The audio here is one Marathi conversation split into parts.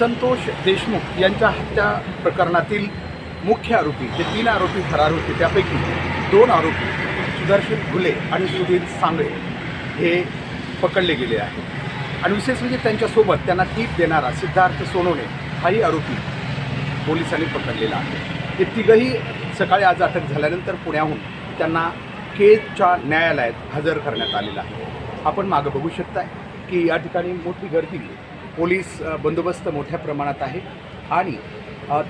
संतोष देशमुख यांच्या हत्या प्रकरणातील मुख्य आरोपी जे तीन आरोपी फरार होते. त्यापैकी दोन आरोपी सुदर्शन घुले आणि सुधीर सांगळे हे पकडले गेले आहेत. आणि विशेष म्हणजे त्यांच्यासोबत त्यांना टीप देणारा सिद्धार्थ सोनवणे हाही आरोपी पोलिसांनी पकडलेला आहे. हे तिघही सकाळी आज अटक झाल्यानंतर पुण्याहून त्यांना केजच्या न्यायालयात हजर करण्यात आलेलं आहे. आपण मागं बघू शकताय की या ठिकाणी मोठी गर्दी पोलीस बंदोबस्त मोठ्या प्रमाणात आहे आणि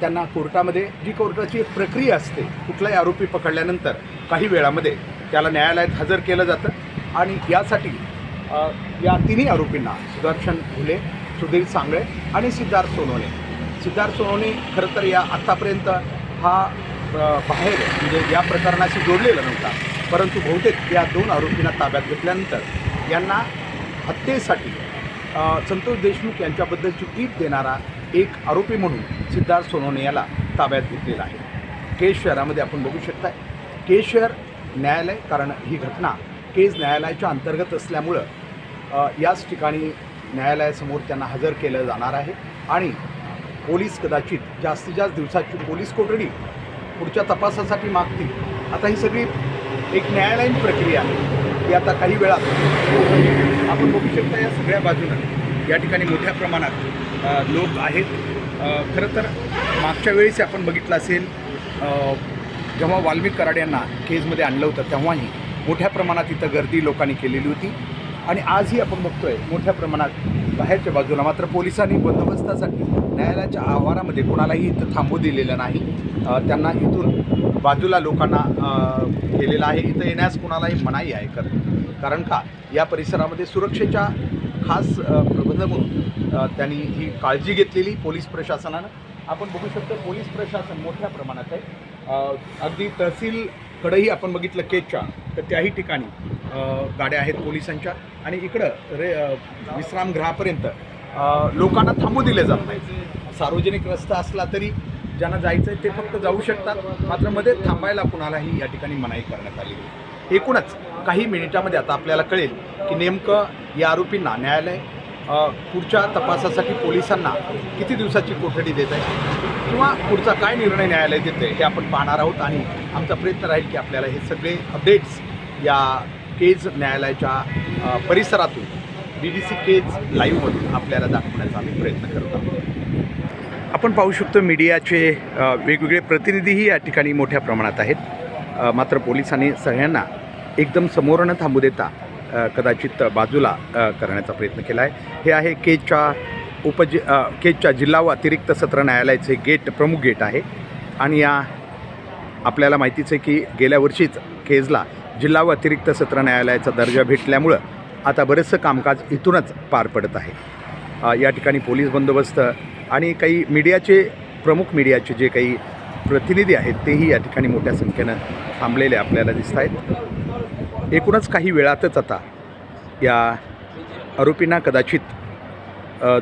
त्यांना कोर्टामध्ये जी कोर्टाची एक प्रक्रिया असते कुठलाही आरोपी पकडल्यानंतर काही वेळामध्ये त्याला न्यायालयात हजर केलं जातं आणि यासाठी या तिन्ही आरोपींना सुदर्शन घुले सुधीर सांगळे आणि सिद्धार्थ सोनवणे. सिद्धार्थ सोनवणे खरं तर या आत्तापर्यंत हा बाहेर म्हणजे या प्रकरणाशी जोडलेला नव्हता परंतु बहुतेक या दोन आरोपींना ताब्यात घेतल्यानंतर यांना हत्येसाठी संतोष देशमुख यांच्याबद्दलची टीप देणारा एक आरोपी म्हणून सिद्धार्थ सोनवणे याला ताब्यात घेतलेला आहे. केज शहरामध्ये आपण बघू शकताय. केज शहर न्यायालय कारण ही घटना केज न्यायालयाच्या अंतर्गत असल्यामुळं याच ठिकाणी न्यायालयासमोर त्यांना हजर केलं जाणार आहे आणि पोलीस कदाचित जास्तीत जास्त दिवसाची पोलीस कोठडी पुढच्या तपासासाठी मागतील. आता ही सगळी एक न्यायालयीन प्रक्रिया आहे. ती आता काही वेळा आपण बघू शकता या सगळ्या बाजूनं या ठिकाणी मोठ्या प्रमाणात लोक आहेत. खरं तर मागच्या वेळेस आपण बघितलं असेल जेव्हा वाल्मिक कराड यांना केजमध्ये आणलं होतं तेव्हाही मोठ्या प्रमाणात इथं गर्दी लोकांनी केलेली होती. आणि आजही आपण बघतोय मोठ्या प्रमाणात बाहेरच्या बाजूला मात्र पोलिसांनी बंदोबस्तासाठी न्यायालयाच्या आवारामध्ये कोणालाही इथं थांबू दिलेलं नाही. त्यांना इथून बाजूला लोकांना अ, केलेलं आहे. इथं येण्यास कोणालाही मनाई आहे कर कारण का? या परिसरामध्ये सुरक्षेच्या खास प्रबंध म्हणून त्यांनी ही काळजी घेतलेली पोलीस प्रशासनानं. आपण बघू शकतो पोलीस प्रशासन मोठ्या प्रमाणात आहे. अगदी तहसीलकडेही आपण बघितलं केचच्या तर त्याही ठिकाणी गाड्या आहेत पोलिसांच्या. आणि इकडं रे विश्रामगृहापर्यंत लोकांना थांबू दिले जात नाही. सार्वजनिक रस्ता असला तरी ज्यांना जायचं आहे ते फक्त जाऊ शकतात. मात्रमध्ये थांबायला कुणालाही या ठिकाणी मनाई करण्यात आली एकूणच काही मिनिटामध्ये आता आपल्याला कळेल की नेमकं या आरोपींना न्यायालय पुढच्या तपासासाठी पोलिसांना किती दिवसाची कोठडी देत आहे किंवा पुढचा काय निर्णय न्यायालय देते हे आपण पाहणार आहोत आणि आमचा प्रयत्न राहील की आपल्याला हे सगळे अपडेट्स या केज न्यायालयाच्या परिसरातून बी बी सी केज लाईव्हमधून आपल्याला दाखवण्याचा आम्ही प्रयत्न करत आहोत. आपण पाहू शकतो मीडियाचे वेगवेगळे प्रतिनिधीही या ठिकाणी मोठ्या प्रमाणात आहेत. मात्र पोलिसांनी सगळ्यांना एकदम समोर न थांबू देता कदाचित बाजूला करण्याचा प्रयत्न केला आहे. हे आहे केजच्या उपजि केजच्या जिल्हा व अतिरिक्त सत्र न्यायालयाचे गेट प्रमुख गेट आहे. आणि या आपल्याला माहितीच आहे की गेल्या वर्षीच केजला जिल्हा व अतिरिक्त सत्र न्यायालयाचा दर्जा भेटल्यामुळं आता बरेचसं कामकाज इथूनच पार पडत आहे. या ठिकाणी पोलीस बंदोबस्त आणि काही मीडियाचे प्रमुख मीडियाचे जे काही प्रतिनिधी आहेत तेही या ठिकाणी मोठ्या संख्येनं थांबलेले आपल्याला दिसत आहेत. एकूणच काही वेळातच आता या आरोपींना कदाचित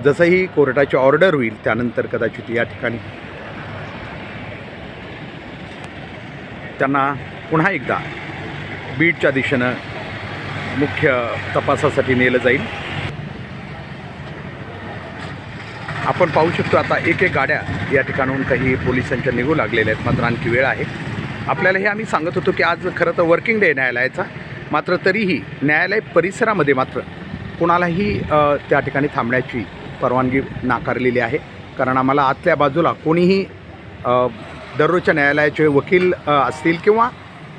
जसंही कोर्टाची ऑर्डर होईल त्यानंतर कदाचित या ठिकाणी त्यांना पुन्हा एकदा बीडच्या दिशेनं मुख्य तपासासाठी नेलं जाईल. आपण पाहू शकतो आता एक एक गाड्या या ठिकाणाहून काही पोलिसांच्या निघू लागलेल्या आहेत. मात्र आणखी वेळ आहे. आपल्याला हे आम्ही सांगत होतो की आज खरं तर वर्किंग डे न्यायालयाचा. मात्र तरीही न्यायालय परिसरामध्ये मात्र कोणालाही त्या ठिकाणी थांबण्याची परवानगी नाकारलेली आहे. कारण आम्हाला आतल्या बाजूला कोणीही दररोजच्या न्यायालयाचे वकील असतील किंवा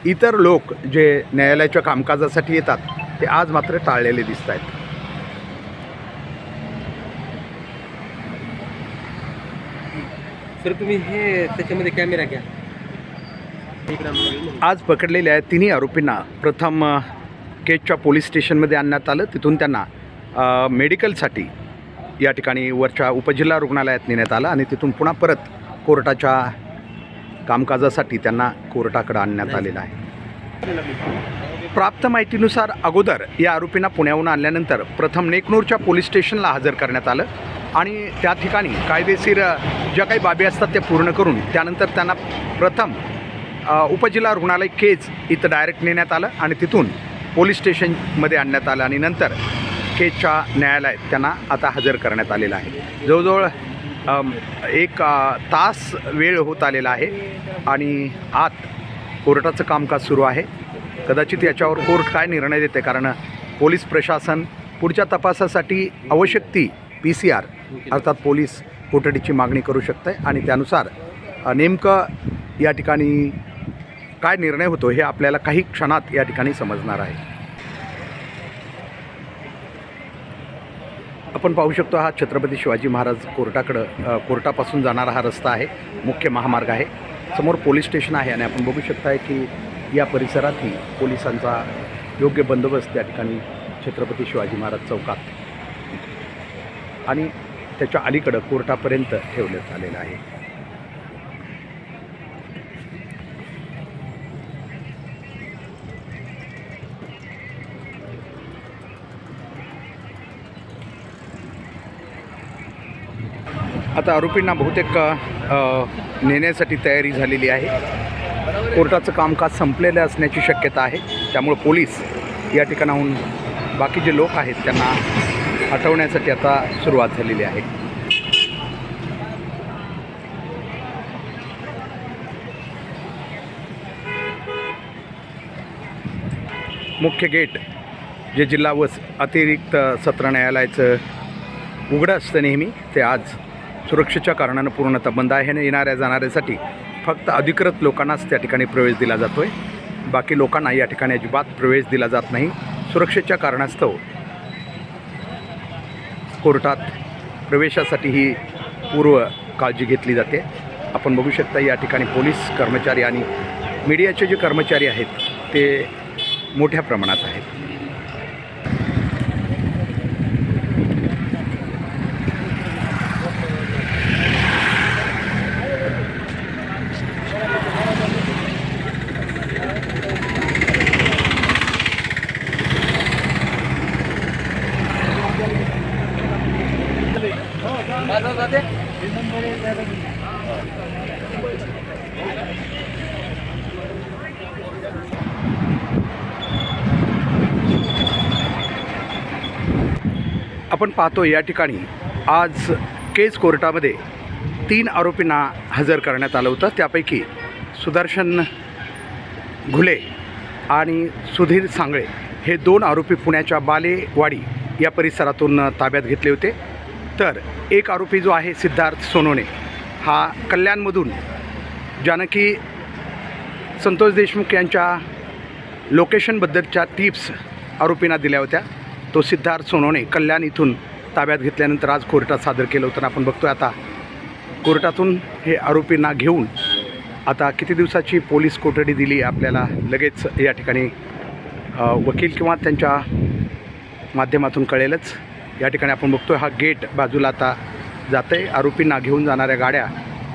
इतर लोक जे न्यायालयाच्या कामकाजासाठी येतात ते आज मात्र टाळलेले दिसत आहेत तर तुम्ही हे त्याच्यामध्ये कॅमेरा घ्या. आज पकडलेल्या तिन्ही आरोपींना प्रथम केजच्या पोलीस स्टेशनमध्ये आणण्यात आलं. तिथून त्यांना मेडिकलसाठी या ठिकाणी वरच्या उपजिल्हा रुग्णालयात नेण्यात आलं आणि तिथून पुन्हा परत कोर्टाच्या कामकाजासाठी त्यांना कोर्टाकडे आणण्यात आलेलं आहे. प्राप्त माहितीनुसार अगोदर या आरोपींना पुण्याहून आणल्यानंतर प्रथम नेकनूरच्या पोलीस स्टेशनला हजर करण्यात आलं. आणि त्या ठिकाणी कायदेशीर ज्या काही बाबी असतात त्या पूर्ण करून त्यानंतर त्यांना प्रथम उपजिल्हा रुग्णालय केज इथं डायरेक्ट नेण्यात आलं आणि तिथून पोलीस स्टेशनमध्ये आणण्यात आलं आणि नंतर केजच्या न्यायालयात त्यांना आता हजर करण्यात आलेलं आहे. जवळजवळ एक तास वेळ होत आलेला आहे आणि आत कोर्टाचं कामकाज सुरू आहे. कदाचित याच्यावर कोर्ट काय निर्णय देते? कारण पोलीस प्रशासन पुढच्या तपासासाठी आवश्यक ती पी सी आर अर्थात पोलीस कोठडीची मागणी करू शकते आणि त्यानुसार नेमकं या ठिकाणी काय निर्णय होतो हे आपल्याला काही क्षणात या ठिकाणी समजणार आहे. आपण पाहू शकतो हा छत्रपती शिवाजी महाराज कोर्टाकडं कोर्टापासून जाणारा हा रस्ता आहे मुख्य महामार्ग आहे. समोर पोलीस स्टेशन आहे आणि आपण बघू शकताय की या परिसरातही पोलिसांचा योग्य बंदोबस्त त्या ठिकाणी छत्रपती शिवाजी महाराज चौकात. आणि त्याच्या अलीकडं कोर्टापर्यंत ठेवण्यात आलेलं आहे. आता आरोपींना बहुतेक नेण्यासाठी तयारी झालेली आहे. कोर्टाचं कामकाज संपलेलं असण्याची शक्यता आहे. त्यामुळे पोलीस या ठिकाणाहून बाकी जे लोक आहेत त्यांना हटवण्यासाठी आता सुरुवात झालेली आहे. मुख्य गेट जे जिल्हा व अतिरिक्त सत्र न्यायालयाचं उघडं असतं नेहमी ते आज सुरक्षेच्या कारणानं पूर्णतः बंद आहे आणि येणाऱ्या जाणाऱ्यासाठी फक्त अधिकृत लोकांनाच त्या ठिकाणी प्रवेश दिला जातो आहे बाकी लोकांना या ठिकाणी अजिबात प्रवेश दिला जात नाही. सुरक्षेच्या कारणास्तव कोर्टात प्रवेशासाठी ही पूर्व काळजी घेतली जाते. आपण बघू शकता या ठिकाणी पोलीस कर्मचारी आणि मीडियाचे जे कर्मचारी आहेत ते मोठ्या प्रमाणात आहेत. पाहतो या ठिकाणी. आज केज कोर्टामध्ये तीन आरोपींना हजर करण्यात आलं होतं. त्यापैकी सुदर्शन घुले आणि सुधीर सांगळे हे दोन आरोपी पुण्याच्या बालेवाडी या परिसरातून ताब्यात घेतले होते. तर एक आरोपी जो आहे सिद्धार्थ सोनोने हा कल्याणमधून जानकी संतोष देशमुख यांच्या लोकेशनबद्दलच्या टिप्स आरोपींना दिल्या होत्या. तो सिद्धार्थ सोनवणे कल्याण इथून ताब्यात घेतल्यानंतर आज कोर्टात सादर केलं होतं. आपण बघतोय आता कोर्टातून हे आरोपींना घेऊन आता किती दिवसाची पोलीस कोठडी दिली आपल्याला? लगेच या ठिकाणी वकील किंवा त्यांच्या माध्यमातून कळेलच. या ठिकाणी आपण बघतोय हा गेट बाजूला आता जातं आहे आरोपींना घेऊन जाणाऱ्या गाड्या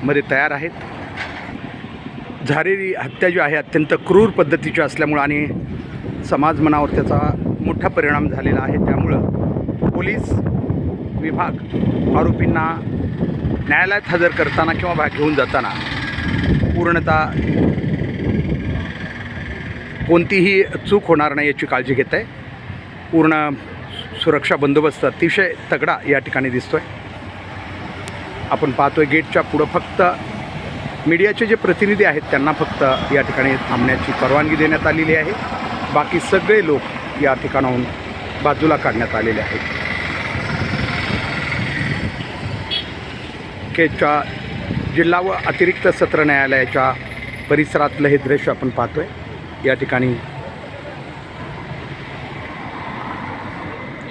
मध्ये तयार आहेत. झालेली हत्या जी आहे अत्यंत क्रूर पद्धतीची असल्यामुळं आणि समाज मनावर त्याचा मोठा परिणाम झालेला आहे. त्यामुळं पोलीस विभाग आरोपींना न्यायालयात हजर करताना किंवा भाग घेऊन जाताना पूर्णतः कोणतीही चूक होणार नाही याची काळजी घेत आहे. पूर्ण सुरक्षा बंदोबस्त अतिशय तगडा या ठिकाणी दिसतोय. आपण पाहतोय गेटच्या पुढं फक्त मीडियाचे जे प्रतिनिधी आहेत त्यांना फक्त या ठिकाणी थांबण्याची परवानगी देण्यात आलेली आहे. बाकी सगळे लोक या ठिकाणाहून बाजूला काढण्यात आलेले आहेत. केच्या जिल्हा व अतिरिक्त सत्र न्यायालयाच्या परिसरातलं हे दृश्य आपण पाहतोय. या ठिकाणी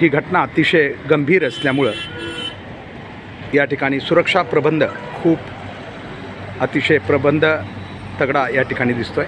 ही घटना अतिशय गंभीर असल्यामुळं या ठिकाणी सुरक्षा प्रबंध खूप अतिशय प्रबंध तगडा या ठिकाणी दिसतोय.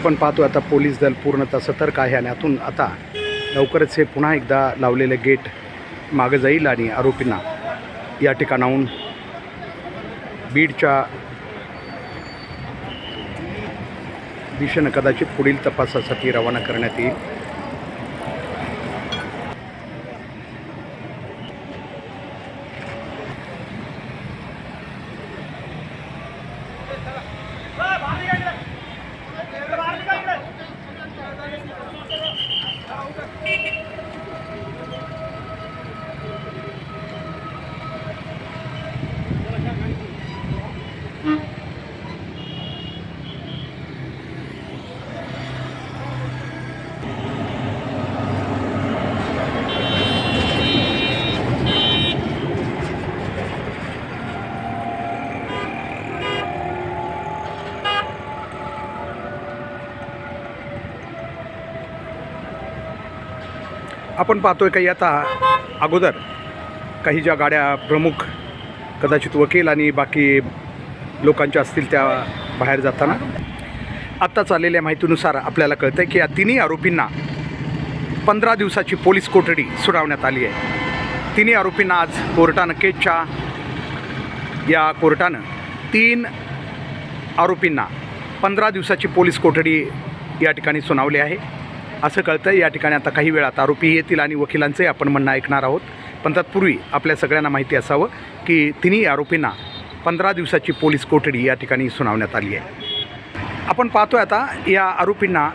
आपण पाहतो आता पोलीस दल पूर्णतः सतर्क आहे आणि आतून आता लवकरच हे पुन्हा एकदा लावलेलं गेट मागं जाईल आणि आरोपींना या ठिकाणाहून बीडच्या दिशेनं कदाचित पुढील तपासासाठी रवाना करण्यात येईल. आपण पाहतोय काही आता अगोदर काही ज्या गाड्या प्रमुख कदाचित वकील आणि बाकी लोकांच्या असतील त्या बाहेर जाताना आत्ता चाललेल्या माहितीनुसार आपल्याला कळतं आहे की या तिन्ही आरोपींना पंधरा दिवसाची पोलीस कोठडी सुनावण्यात आली आहे. तिन्ही आरोपींना आज कोर्टानं केजच्या या कोर्टानं तीन आरोपींना पंधरा दिवसाची पोलीस कोठडी या ठिकाणी सुनावली आहे. असं कळतं या ठिकाणी आता काही वेळात आरोपी येतील आणि वकिलांचंही आपण म्हणणं ऐकणार आहोत. पण तत्पूर्वी आपल्या सगळ्यांना माहिती असावं की तिन्ही आरोपींना पंधरा दिवसाची पोलीस कोठडी या ठिकाणी सुनावण्यात आली आहे. आपण पाहतोय आता या आरोपींना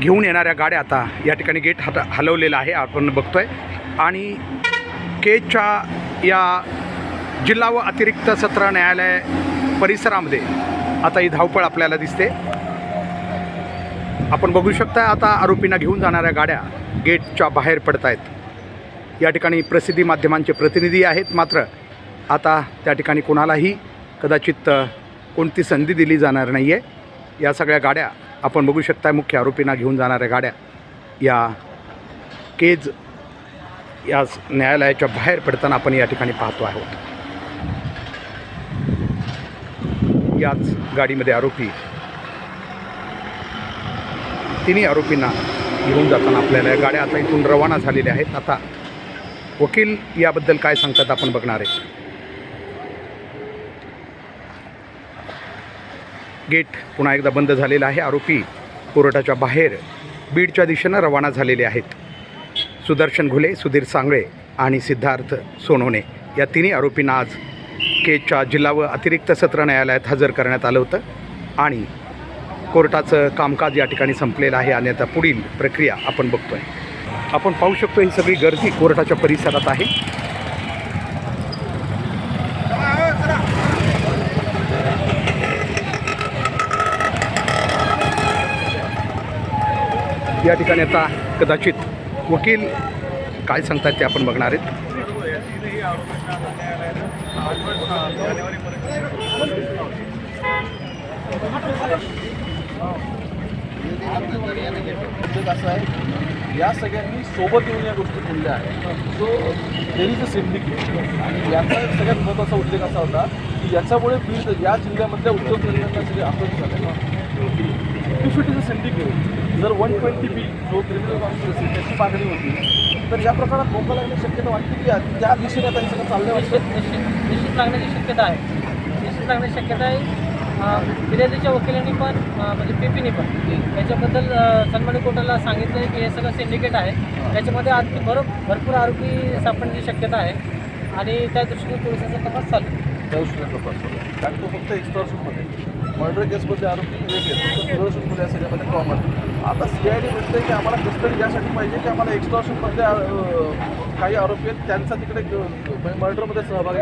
घेऊन येणाऱ्या गाड्या आता या ठिकाणी गेट हट हलवलेलं आहे आपण बघतो आहे आणि केजच्या या जिल्हा व अतिरिक्त सत्र न्यायालय परिसरामध्ये आता ही धावपळ आपल्याला दिसते. आपण बघू शकता आता आरोपींना घेऊन जाणाऱ्या गाड्या गेटच्या बाहेर पडत आहेत या ठिकाणी प्रसिद्धी माध्यमांचे प्रतिनिधी आहेत मात्र आता त्या ठिकाणी कोणालाही कदाचित कोणती संधी दिली जाणार नाही आहे या सगळ्या गाड्या आपण बघू शकता मुख्य आरोपींना घेऊन जाणाऱ्या गाड्या या केज या न्यायालयाच्या बाहेर पडताना आपण या ठिकाणी पाहतो आहोत. याच गाडीमध्ये आरोपी तिन्ही आरोपींना घेऊन जाताना आपल्याला या गाड्या आता इथून रवाना झालेल्या आहेत. आता वकील याबद्दल काय सांगतात आपण बघणार आहे. गेट पुन्हा एकदा बंद झालेला आहे. आरोपी कोर्टाच्या बाहेर बीडच्या दिशेनं रवाना झालेले आहेत. सुदर्शन घुले सुधीर सांगळे आणि सिद्धार्थ सोनवणे या तिन्ही आरोपींना आज केच्या जिल्हा व अतिरिक्त सत्र न्यायालयात हजर करण्यात आलं होतं. आणि कोर्टाचं कामकाज या ठिकाणी संपलेलं आहे आणि आता पुढील प्रक्रिया आपण बघतोय. आपण पाहू शकतो ही सगळी गर्दी कोर्टाच्या परिसरात आहे. या ठिकाणी आता कदाचित वकील काय सांगतात ते आपण बघणार आहेत. उद्योग असा आहे या सगळ्यांनी सोबत येऊन या गोष्टी बोलल्या आहेत. So there is a syndicate आणि याचा सगळ्यात महत्त्वाचा उद्योग असा होता की याच्यामुळे बीड या जिल्ह्यामधल्या उद्योगधंद्यांना सगळे आकर्षित झाले. इफ इज अ सिंडिकेट जर वन ट्वेंटी बी जो क्रिमिनल कॉन्स्पिरसी त्याची मागणी होती तर या प्रकारात धोका लागण्याची शक्यता वाटते की त्या दिशेने आता सगळं चाललं वाटतं निश्चित निश्चित लागण्याची शक्यता आहे. निश्चित लागण्याची शक्यता आहे. फिर्यादीच्या वकिलांनी पण म्हणजे पी पीनी पण याच्याबद्दल अं, सन्मानित कोर्टाला सांगितलं आहे की हे सगळं सिंडिकेट आहे. त्याच्यामध्ये आणखी भर भरपूर आरोपी सापडण्याची शक्यता आहे. आणि त्या दृष्टीने पोलिसांचा तपास चालू. त्या दृष्टीने तपास चालू. कारण तो फक्त एक्स्टॉर्शनमध्ये मर्डर केसमध्ये आरोपी वेगळे या सगळ्यामध्ये कॉमन आता सी आय डी म्हणते की आम्हाला कस्टडी यासाठी पाहिजे की आम्हाला एक्स्टॉर्शनमध्ये काही आरोपी आहेत त्यांचा तिकडे मर्डरमध्ये सहभागी